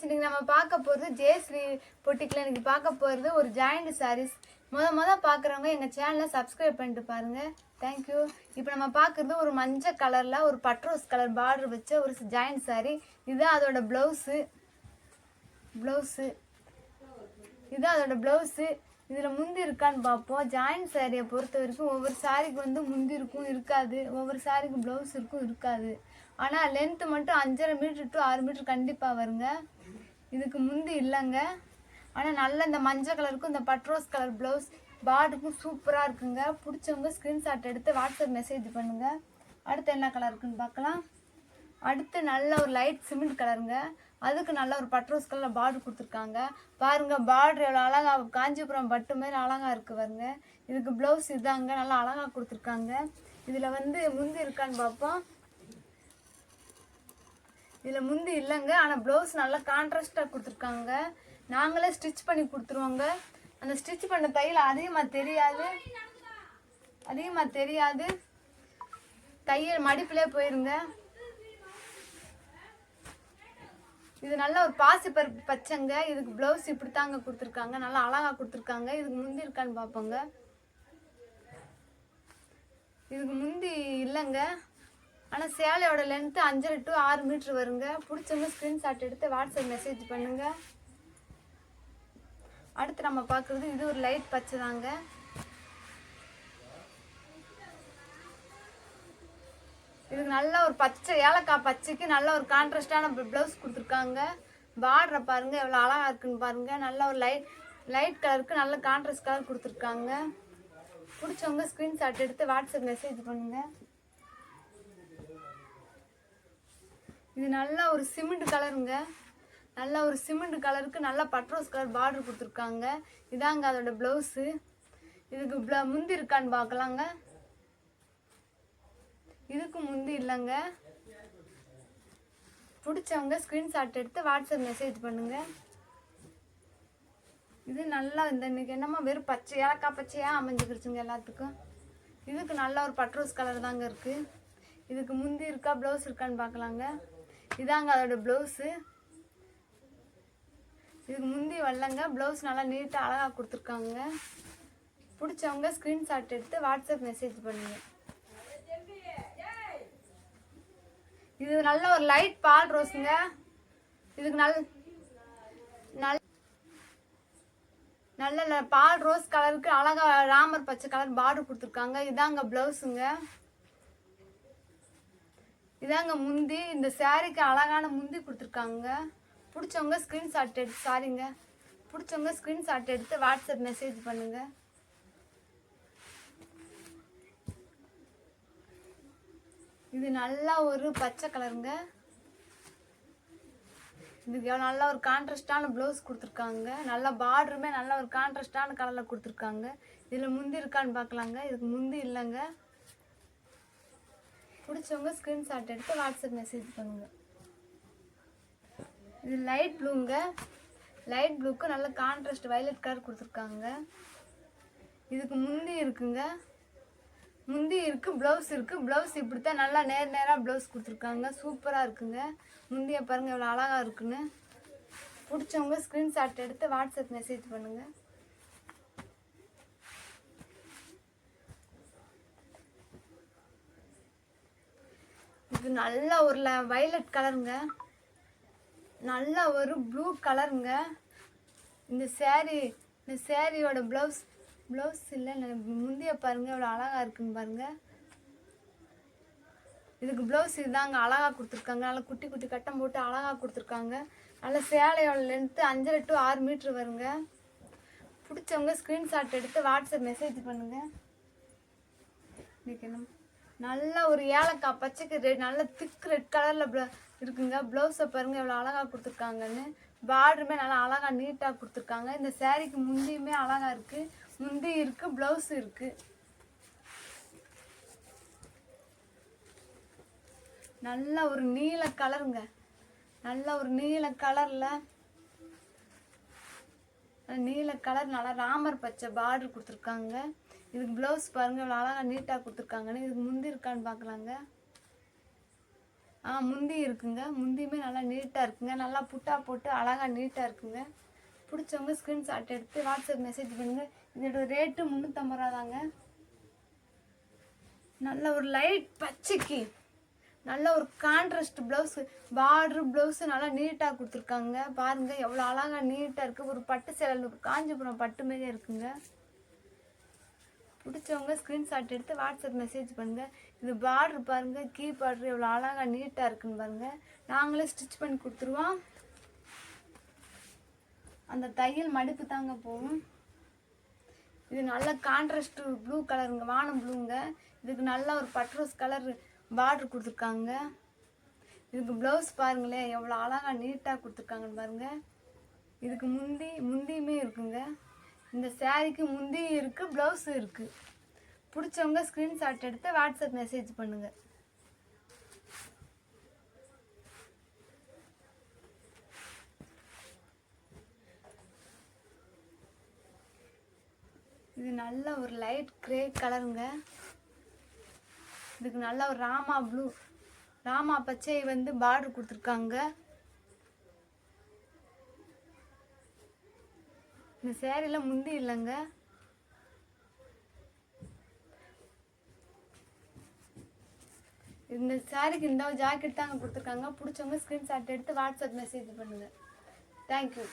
Friends இன்னைக்கு நம்ம பார்க்க போகிறது ஜெயஸ்ரீ பொட்டிக்கில் இன்றைக்கி பார்க்க போகிறது ஒரு ஜாயிண்ட் சாரீஸ் முத முத பார்க்குறவங்க எங்கள் சேனலை சப்ஸ்கிரைப் பண்ணிட்டு பாருங்கள் தேங்க்யூ இப்போ நம்ம பார்க்குறது ஒரு மஞ்சள் கலரில் ஒரு பட்ரோஸ் கலர் பார்டர் வச்ச ஒரு ஜாயிண்ட் saree. இதுதான் அதோட ப்ளவுஸு ப்ளவுஸு இதுதான் அதோட ப்ளவுஸு இதில் முந்தி இருக்கான்னு பார்ப்போம். ஜாயிண்ட் சாரியை பொறுத்த வரைக்கும் ஒவ்வொரு சாரிக்கு வந்து முந்தி இருக்கும் இருக்காது. ஒவ்வொரு சாரிக்கு ப்ளவுஸ் இருக்கும் இருக்காது. ஆனால் லென்த்து மட்டும் அஞ்சரை மீட்ரு டு ஆறு மீட்ரு கண்டிப்பாக வருங்க. இதுக்கு முந்தி இல்லைங்க. ஆனால் நல்ல இந்த மஞ்சள் கலருக்கும் இந்த பட்ரோஸ் கலர் ப்ளவுஸ் பார்டருக்கும் சூப்பராக இருக்குங்க. பிடிச்சவங்க ஸ்க்ரீன்ஷாட் எடுத்து வாட்ஸ்அப் மெசேஜ் பண்ணுங்கள் அடுத்து என்ன கலர் இருக்குன்னு பார்க்கலாம். அடுத்து நல்ல ஒரு லைட் சிமெண்ட் கலருங்க அதுக்கு நல்ல ஒரு பட்ரோஸ் கலரில் பார்டர் கொடுத்துருக்காங்க. பாருங்க பார்டர் எவ்வளோ அழகா காஞ்சிபுரம் பட்டு மாதிரி அழகா இருக்குது பாருங்க. இதுக்கு ப்ளவுஸ் இதாங்க நல்லா அழகா கொடுத்துருக்காங்க. இதில் வந்து முந்தி இருக்கான்னு பார்ப்போம். இதில் முந்தி இல்லைங்க ஆனால் ப்ளவுஸ் நல்லா கான்ட்ராஸ்டாக கொடுத்துருக்காங்க. நாங்களே ஸ்டிச் பண்ணி கொடுத்துருவோங்க. அந்த ஸ்டிச் பண்ண தையல் அதிகமாக தெரியாது. அதிகமாக தெரியாது. தையல் மடிப்பிலே போயிருங்க. இது நல்ல ஒரு பாசி பருப்பு பச்சைங்க. இதுக்கு ப்ளவுஸ் இப்படி தாங்க கொடுத்துருக்காங்க. நல்லா அழகா கொடுத்துருக்காங்க. இதுக்கு முந்தி இருக்கான்னு பார்ப்போங்க. இதுக்கு முந்தி இல்லைங்க. ஆனால் சேலையோட லென்த்து அஞ்சரை டு ஆறு மீட்ரு வருங்க. பிடிச்சவங்க ஸ்க்ரீன்ஷாட் எடுத்து வாட்ஸ்அப் மெசேஜ் பண்ணுங்க. அடுத்து நம்ம பார்க்குறது இது ஒரு லைட் பச்சை தாங்க. இதுக்கு நல்ல ஒரு பச்சை ஏலக்காய் பச்சைக்கு நல்ல ஒரு கான்ட்ராஸ்டான ப்ளவுஸ் கொடுத்துருக்காங்க. பார்டரை பாருங்க எவ்வளோ அழகா இருக்குன்னு பாருங்க. நல்ல ஒரு லைட் லைட் கலருக்கு நல்ல கான்ட்ராஸ்ட் கலர் கொடுத்துருக்காங்க. பிடிச்சவங்க ஸ்க்ரீன்ஷாட் எடுத்து வாட்ஸ்அப் மெசேஜ் பண்ணுங்கள் இது நல்லா ஒரு சிமெண்ட் கலருங்க. நல்ல ஒரு சிமெண்ட் கலருக்கு நல்ல பட்ரோஸ் கலர் பார்டர் கொடுத்துருக்காங்க. இதாங்க அதோட ப்ளவுஸு. இதுக்கு ப்ள முந்தி இருக்கான்னு பார்க்கலாங்க. இதுக்கு முந்தி இல்லைங்க. பிடிச்சவங்க ஸ்க்ரீன்ஷாட் எடுத்து வாட்ஸ்அப் மெசேஜ் பண்ணுங்க. இது நல்லா இந்த இன்னைக்கு என்னமோ வெறும் பச்சை ஏலக்காய் பச்சையாக அமைஞ்சுக்கிடுச்சுங்க எல்லாத்துக்கும். இதுக்கு நல்ல ஒரு பட்ரோஸ் கலர் தாங்க இருக்கு. இதுக்கு முந்தி இருக்கா ப்ளவுஸ் இருக்கான்னு பார்க்கலாங்க. இதாங்க அதோட ப்ளவுஸு இதுக்கு முந்தி வரலங்க ப்ளவுஸ் நல்லா நீட்டாக அழகாக கொடுத்துருக்காங்க. பிடிச்சவங்க ஸ்க்ரீன்ஷாட் எடுத்து வாட்ஸ்அப் மெசேஜ் பண்ணுங்க. இது நல்ல ஒரு லைட் பால் ரோஸுங்க இதுக்கு நல் நல் நல்ல ந- பால் ரோஸ் கலருக்கு அழகா ராமர் பச்சை கலர் பார்டர் கொடுத்துருக்காங்க. இதாங்க ப்ளவுஸுங்க இதாங்க முந்தி. இந்த சாரீக்கு அழகான முந்தி கொடுத்துருக்காங்க. பிடிச்சவங்க ஸ்க்ரீன்ஷாட் எடுத்து சாரிங்க பிடிச்சவங்க ஸ்க்ரீன்ஷாட் எடுத்து வாட்ஸ்அப் மெசேஜ் பண்ணுங்க. இது நல்லா ஒரு பச்சை கலருங்க இதுக்கு நல்ல ஒரு கான்ட்ராஸ்டான ப்ளவுஸ் கொடுத்துருக்காங்க. நல்ல பார்டருமே நல்ல ஒரு கான்ட்ராஸ்டான கலரில் கொடுத்துருக்காங்க. இதில் முந்தி இருக்கான்னு பார்க்கலாங்க. இதுக்கு முந்தி இல்லைங்க. பிடிச்சவங்க ஸ்க்ரீன்ஷாட் எடுத்து வாட்ஸ்அப் மெசேஜ் பண்ணுங்க. இது லைட் ப்ளூங்க லைட் ப்ளூக்கு நல்ல கான்ட்ராஸ்ட் வயலட் கலர் கொடுத்துருக்காங்க. இதுக்கு முந்தி இருக்குங்க. முந்தி இருக்குது ப்ளவுஸ் இருக்குது ப்ளவுஸ் இப்படி தான் நல்லா நேர் நேராக ப்ளவுஸ் கொடுத்துருக்காங்க. சூப்பராக இருக்குங்க. முந்திய பாருங்க எவ்வளோ அழகா இருக்குன்னு. பிடிச்சவங்க ஸ்க்ரீன்ஷாட் எடுத்து வாட்ஸ்அப் மெசேஜ் பண்ணுங்கள் இது நல்ல ஒரு வயலட் கலருங்க நல்ல ஒரு ப்ளூ கலருங்க இந்த சேரீ இந்த சேரீயோட ப்ளவுஸ் ப்ளவுஸ் இல்லை முந்திய பாருங்க எவ்வளோ அழகாக இருக்குன்னு பாருங்கள் இதுக்கு ப்ளவுஸ் இதுதாங்க அழகாக கொடுத்துருக்காங்க. நல்லா குட்டி குட்டி கட்டம் போட்டு அழகாக கொடுத்துருக்காங்க. நல்ல சேலையோட லென்த்து அஞ்சரை டு ஆறு மீட்ரு வருங்க. பிடிச்சவங்க ஸ்க்ரீன்ஷாட் எடுத்து வாட்ஸ்அப் மெசேஜ் பண்ணுங்கள் இன்றைக்கி என்ன? நல்ல ஒரு ஏலக்காய் பச்சைக்கு ரெட் நல்ல திக் ரெட் கலரில் இருக்குங்க. ப்ளவுஸை பாருங்க எவ்வளோ அழகாக கொடுத்துருக்காங்கன்னு. பார்டருமே நல்லா அழகாக நீட்டாக கொடுத்துருக்காங்க. இந்த சேரீக்கு முந்தியுமே அழகாக இருக்குது முந்தி இருக்குது ப்ளவுஸ் இருக்குது நல்ல ஒரு நீல கலருங்க நல்ல ஒரு நீல கலரில் நீல கலர் நல்லா ராமர் பச்சை பார்டர் கொடுத்துருக்காங்க. இதுக்கு ப்ளவுஸ் பாருங்கள் இவ்வளோ அழகா நீட்டாக கொடுத்துருக்காங்கன்னு. இதுக்கு முந்தி இருக்கான்னு பார்க்கலாங்க. ஆ முந்தி இருக்குங்க. முந்தியுமே நல்லா நீட்டாக இருக்குங்க. நல்லா புட்டா போட்டு அழகாக நீட்டாக இருக்குங்க. பிடிச்சவங்க ஸ்க்ரீன்ஷாட் எடுத்து வாட்ஸ்அப் மெசேஜ் பண்ணுங்கள் இதோட ரேட்டு முந்நூற்றம்பது ரூபா தாங்க நல்ல ஒரு லைட் பச்சைக்கு. நல்ல ஒரு கான்ட்ராஸ்ட் ப்ளவுஸ் பார்டர் ப்ளவுஸு நல்லா நீட்டாக கொடுத்துருக்காங்க. பாருங்க எவ்வளோ அழகாக நீட்டாக இருக்குது ஒரு பட்டு சேலை காஞ்சிபுரம் பட்டு மாரியே இருக்குங்க. பிடிச்சவங்க ஸ்க்ரீன்ஷாட் எடுத்து வாட்ஸ்அப் மெசேஜ் பண்ணுங்கள் இது பார்டர் பாருங்க கீ பார்டர் எவ்வளோ அழகாக நீட்டாக இருக்குன்னு பாருங்கள் நாங்களே ஸ்டிச் பண்ணி கொடுத்துருவோம். அந்த தையல் மடுப்பு தாங்க போகும். இது நல்ல கான்ட்ராஸ்ட் ப்ளூ கலருங்க வானம் ப்ளூங்க இதுக்கு நல்ல ஒரு பட்ரோஸ் கலர் பார்டர் கொடுத்துருக்காங்க. இதுக்கு ப்ளவுஸ் பாருங்களேன் எவ்வளோ அழகாக நீட்டாக கொடுத்துருக்காங்கன்னு பாருங்க. இதுக்கு முந்தி முந்தியுமே இருக்குங்க. இந்த சேரீக்கு முந்தி இருக்கு ப்ளவுஸும் இருக்கு. பிடிச்சவங்க ஸ்க்ரீன்ஷாட் எடுத்து வாட்ஸ்அப் மெசேஜ் பண்ணுங்க. இது நல்ல ஒரு லைட் கிரே கலருங்க இதுக்கு நல்ல ஒரு ராமா ப்ளூ ராமா பச்சை வந்து பார்டர் கொடுத்துருக்காங்க. இந்த சேரீலாம் முந்தி இல்லைங்க. இந்த சாரிக்கு இந்த ஜாக்கெட் தாங்க கொடுத்துருக்காங்க. பிடிச்சவங்க ஸ்க்ரீன்ஷாட் எடுத்து வாட்ஸ்அப் மெசேஜ் பண்ணுங்கள் தேங்க்யூ